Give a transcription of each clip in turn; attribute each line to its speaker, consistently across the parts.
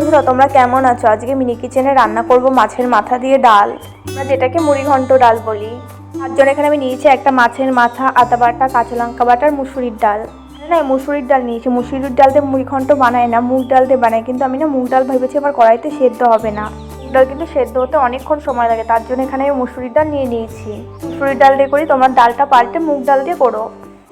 Speaker 1: বন্ধুরা, তোমরা কেমন আছো? আজকে মিনি কিচেনে রান্না করব মাছের মাথা দিয়ে ডাল। আমরা যেটাকে মুড়ি ঘন্ট ডাল বলি। তার জন্য এখানে আমি নিয়েছি একটা মাছের মাথা, আদা বাটা, কাঁচা লঙ্কা বাটা আর মুসুরির ডাল। না, মুসুরির ডাল নিয়েছি। মুসুরির ডাল দিয়ে মুড়ি ঘন্ট বানায় না, মুগ ডাল দিয়ে বানায়। কিন্তু আমি না মুগ ডাল ভেবেছি আমার কড়াইতে সেদ্ধ হবে না। মুগ ডাল কিন্তু সেদ্ধ হতে অনেকক্ষণ সময় লাগে। তার জন্য এখানে আমি মুসুরির ডাল নিয়ে নিয়েছি। মুসুরির ডাল দিয়ে করি, তোমার ডালটা পাল্টে মুগ ডাল দিয়ে করো।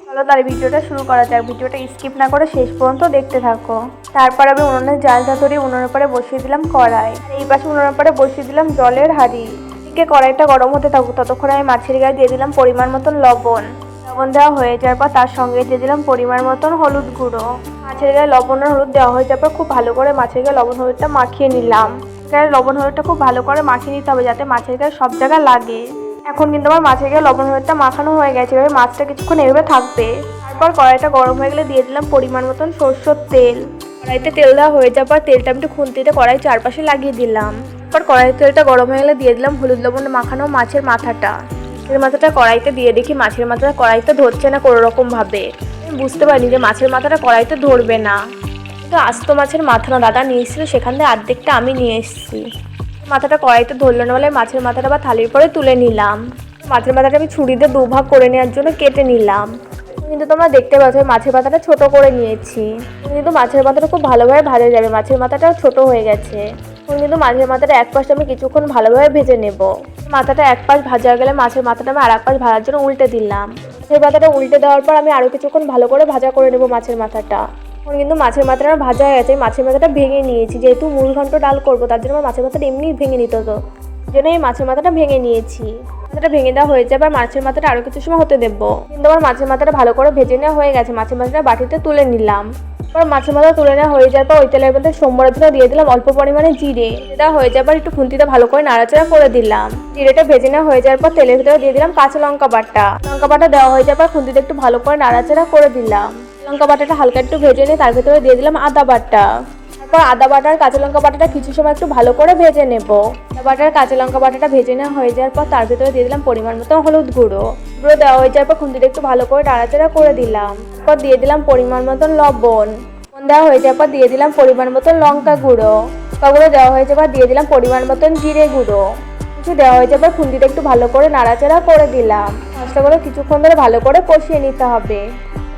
Speaker 1: চলো তাহলে ভিডিওটা শুরু করা যাক। ভিডিওটা স্কিপ না করে শেষ পর্যন্ত দেখতে থাকো। তারপর আমি উনুনের জালটা ধরে উনুনের উপরে বসিয়ে দিলাম কড়াই। এই পাশে উনুনের পরে বসিয়ে দিলাম জলের হাঁড়ি। এদিকে কড়াইটা গরম হতে থাকুক, ততক্ষণ আমি মাছের গায়ে দিয়ে দিলাম পরিমাণ মতন লবণ। লবণ দেওয়া হয়ে যাওয়ার পর তার সঙ্গে দিয়ে দিলাম পরিমাণ মতন হলুদ গুঁড়ো। মাছের গায়ে লবণ আর হলুদ দেওয়া হয়ে যাওয়ার পর খুব ভালো করে মাছের গায়ে লবণ হলুদটা মাখিয়ে নিলাম। গায়ে লবণ হলুদটা খুব ভালো করে মাখিয়ে নিতে হবে যাতে মাছের গায়ে সব জায়গায় লাগে। এখন কিন্তু আমার মাছের গায়ে লবণ হলুদটা মাখানো হয়ে গেছে। এবার মাছটা কিছুক্ষণ এভাবে থাকবে। তারপর কড়াইটা গরম হয়ে গেলে দিয়ে দিলাম পরিমাণ মতন সরষের তেল। কড়াইতে তেল দেওয়া হয়ে যাওয়ার পর তেলটা আমি একটু খুন্তিতে কড়াই চারপাশে লাগিয়ে দিলাম। তারপর কড়াই তেলটা গরম হয়ে গেলে দিয়ে দিলাম হলুদ লবণ মাখানো মাছের মাথাটা। মাছের মাথাটা কড়াইতে দিয়ে দেখি মাছের মাথাটা কড়াইতে ধরছে না কোনো রকম ভাবে। আমি বুঝতে পারিনি যে মাছের মাথাটা কড়াইতে ধরবে না। কিন্তু আস্ত মাছের মাথা না, দাদা নিয়ে এসেছিল সেখান থেকে অর্ধেকটা আমি নিয়ে এসেছি। মাথাটা কড়াইতে ধরলো না বলে মাছের মাথাটা বা থালির পরে তুলে নিলাম। মাছের মাথাটা আমি ছুরি দিয়ে দুভাগ করে নেওয়ার জন্য কেটে নিলাম। কিন্তু তোমরা দেখতে পাচ্ছ মাছের মাথাটা ছোট করে নিয়েছি। কিন্তু মাছের মাথাটা খুব ভালোভাবে ভাজা যাবে, মাছের মাথাটাও ছোট হয়ে গেছে। কিন্তু মাছের মাথাটা এক পাশটা আমি কিছুক্ষণ ভালোভাবে ভেজে নেব। মাথাটা এক পাশ ভাজা গেলে মাছের মাথাটা আমি আর এক পাশ ভাজার জন্য উল্টে দিলাম। মাছের মাথাটা উল্টে দেওয়ার পর আমি আরও কিছুক্ষণ ভালো করে ভাজা করে নেব মাছের মাথাটা। এখন কিন্তু মাছের মাথাটা ভাজা হয়ে গেছে মাছের মাথাটা ভেঙে নিয়েছি। যেহেতু মুড়ি ঘন্ট ডাল করব, তার জন্য মাছের মাথাটা এমনি ভেঙে নিতে এই জন্য এই মাছের মাথাটা ভেঙে নিয়েছি। মাথাটা ভেঙে দেওয়া হয়ে যাবে আর মাছের মাথাটা আরও কিছু সময় হতে দেবো। কিন্তু আমার মাছের মাথাটা ভালো করে ভেজে নেওয়া হয়ে গেছে। মাছের মাথাটা বাটিতে তুলে নিলাম। এবার মাছের মাথা তুলে নেওয়া হয়ে যাওয়ার পর ওই তেলের মধ্যে সোমবারের জন্য দিয়ে দিলাম অল্প পরিমাণে জিরে। দেওয়া হয়ে যাবার একটু খুন্তিতে ভালো করে নাড়াচাড়া করে দিলাম। জিরেটা ভেজে নেওয়া হয়ে যাওয়ার পর তেলের ভিতরে দিয়ে দিলাম কাঁচা লঙ্কা বাটা। লঙ্কা বাটা দেওয়া হয়ে যাওয়ার পর খুন্তিতে একটু ভালো করে নাড়াচাড়া করে দিলাম। লঙ্কা বাটাটা হালকা একটু ভেজে নিয়ে তার ভিতরে দিয়ে দিলাম আদা বাটা। তারপর আদা বাটার কাঁচা লঙ্কা বাটাটা কিছু সময় একটু ভালো করে ভেজে নেব। আদা বাটার কাঁচা লঙ্কা বাটাটা ভেজে নেওয়া হয়ে যাওয়ার পর তার ভিতরে দিয়ে দিলাম পরিমাণ মতো হলুদ গুঁড়ো। গুঁড়ো দেওয়া হয়ে যাওয়ার পর খুন্তিটা একটু ভালো করে নাড়াচাড়া করে দিলাম। তারপর দিয়ে দিলাম পরিমাণ মতন লবণ। লবণ দেওয়া হয়ে যাওয়ার পর দিয়ে দিলাম পরিমাণ মতন লঙ্কা গুঁড়ো। লঙ্কা গুঁড়ো দেওয়া হয়ে যাওয়ার দিয়ে দিলাম পরিমাণ মতন জিরে গুঁড়ো। কিছু দেওয়া হয়ে যাবার খুন্তিটা একটু ভালো করে নাড়াচাড়া করে দিলাম। মশলাগুলো কিছুক্ষণ ধরে ভালো করে কষিয়ে নিতে হবে।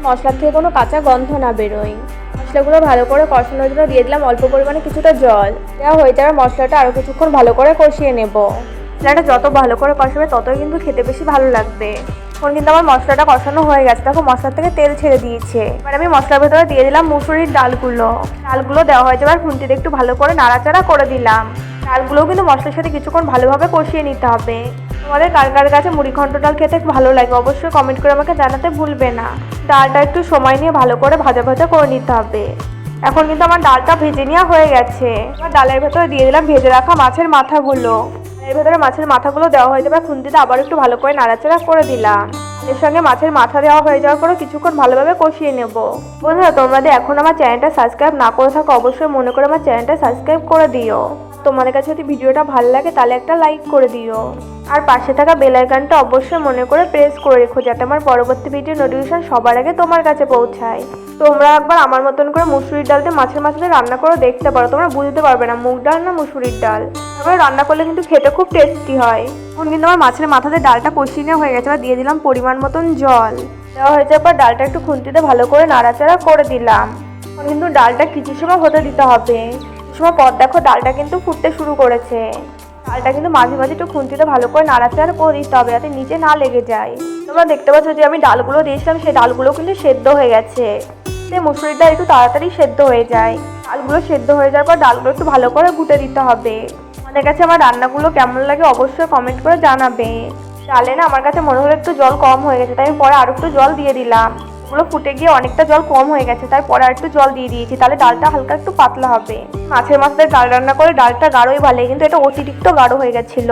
Speaker 1: মশলার থেকে কোনো কাঁচা গন্ধ না বেরোয় মশলাগুলো ভালো করে কষানোর জন্য দিয়ে দিলাম অল্প পরিমাণে কিছুটা জল। দেওয়া হয়ে যাবে মশলাটা আরও কিছুক্ষণ ভালো করে কষিয়ে নেব। মশলাটা যত ভালো করে কষাবে, ততই কিন্তু খেতে বেশি ভালো লাগবে। এখন কিন্তু আমার মশলাটা কষানো হয়ে গেছে। দেখো মশলা থেকে তেল ছেড়ে দিয়েছে। এবার আমি মশলার ভেতরে দিয়ে দিলাম মুসুরির ডালগুলো। ডালগুলো দেওয়া হয়ে যাবে আর খুন্তিতে একটু ভালো করে নাড়াচাড়া করে দিলাম। ডালগুলোও কিন্তু মশলার সাথে কিছুক্ষণ ভালোভাবে কষিয়ে নিতে হবে। তোমাদের কার কার কাছে মুড়ি ঘন্ট ডাল খেতে ভালো লাগে। অবশ্যই কমেন্ট করে আমাকে জানাতে ভুলবে না। ডালটা একটু সময় নিয়ে ভালো করে ভাজা ভাজা করে নিতে হবে। এখন কিন্তু আমার ডালটা ভেজে নেওয়া হয়ে গেছে। এবার ডালের ভেতরে দিয়ে দিলাম ভেজে রাখা মাছের মাথাগুলো। এর ভেতরে মাছের মাথাগুলো দেওয়া হয়ে যাবে খুন্তিতে আবার একটু ভালো করে নাড়াচাড়া করে দিলাম। এর সঙ্গে মাছের মাথা দেওয়া হয়ে যাওয়ার পরে কিছুক্ষণ ভালোভাবে কষিয়ে নেব। বন্ধুরা, তোমরা এখন আমার চ্যানেলটা সাবস্ক্রাইব না করে থাকো, অবশ্যই মনে করে আমার চ্যানেলটা সাবস্ক্রাইব করে দিও। তোমাদের কাছে যদি ভিডিওটা ভালো লাগে, তাহলে একটা লাইক করে দিও। আর পাশে থাকা বেল আইকনটা অবশ্যই মনে করে প্রেস করে রেখো, যাতে আমার পরবর্তী ভিডিও নোটিফিকেশন সবার আগে তোমার কাছে পৌঁছায়। তোমরা একবার আমার মতন করে মুসুরির ডাল দিয়ে মাছের মাথাতে রান্না করে দেখতে পারো, তোমরা বুঝতে পারবে না, মুগ ডাল না মুসুরির ডাল। তারপরে রান্না করলে কিন্তু খেতে খুব টেস্টি হয়। এখন কিন্তু আমার মাছের মাথাতে ডালটা কষিয়ে হয়ে গেছে, এবার দিয়ে দিলাম পরিমাণ মতন জল। দেওয়া হয়ে যাওয়ার পর ডালটা একটু খুন্তিতে ভালো করে নাড়াচাড়া করে দিলাম। এখন কিন্তু ডালটা কিছু সময় হতে দিতে হবে। সময় পর দেখো, ডালটা কিন্তু ফুটতে শুরু করেছে। ডালটা কিন্তু মাঝে মাঝে একটু খুন্তিতে ভালো করে নাড়াচাড়া দিতে হবে যাতে নিচে না লেগে যায়। তোমরা দেখতে পাচ্ছ যে আমি ডালগুলো দিয়েছিলাম, সেই ডালগুলো কিন্তু সেদ্ধ হয়ে গেছে। সেই মুসুরির ডাল একটু তাড়াতাড়ি সেদ্ধ হয়ে যায়। ডালগুলো সেদ্ধ হয়ে যাওয়ার পর ডালগুলো একটু ভালো করে ঘুটে দিতে হবে। আমাদের কাছে আমার রান্নাগুলো কেমন লাগে অবশ্যই কমেন্ট করে জানাবে। ডালে না আমার কাছে মনে হলো একটু জল কম হয়ে গেছে, তাই আমি পরে আরও একটু জল দিয়ে দিলাম। ওগুলো ফুটে গিয়ে অনেকটা জল কম হয়ে গেছে তাই পরে আর একটু জল দিয়ে দিয়েছি। তাহলে ডালটা হালকা একটু পাতলা হবে। মাছের মাথায় ডাল রান্না করে ডালটা গাঢ়ই ভালো, কিন্তু এটা অতিরিক্ত গাঢ় হয়ে গেছিল।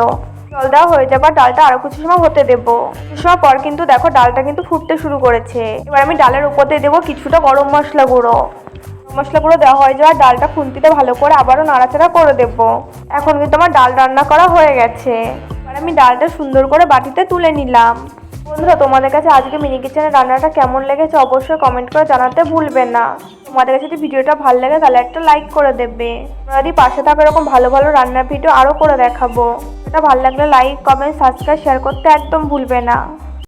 Speaker 1: জল দেওয়া হয়ে যাবার ডালটা আরও কিছু সময় হতে দেবো। কিছু সময় পর কিন্তু দেখো ডালটা কিন্তু ফুটতে শুরু করেছে। এবার আমি ডালের উপর দিয়ে দেবো কিছুটা গরম মশলা গুঁড়ো। মশলা গুঁড়ো দেওয়া হয়ে যাওয়ার ডালটা খুন্তিতে ভালো করে আবারও নাড়াচাড়া করে দেবো। এখন কিন্তু আমার ডাল রান্না করা হয়ে গেছে। এবার আমি ডালটা সুন্দর করে বাটিতে তুলে নিলাম। বন্ধুরা, তোমাদের কাছে আজকে মিনি কিচেনের রান্নাটা কেমন লেগেছে অবশ্যই কমেন্ট করে জানাতে ভুলবে না। তোমাদের কাছে যদি ভিডিওটা ভালো লাগে, তাহলে একটা লাইক করে দেবে। তোমরা যদি পাশে থাকো এরকম ভালো ভালো রান্নার ভিডিও আরও করে দেখাবো। এটা ভালো লাগলে লাইক কমেন্ট সাবস্ক্রাইব শেয়ার করতে একদম ভুলবে না।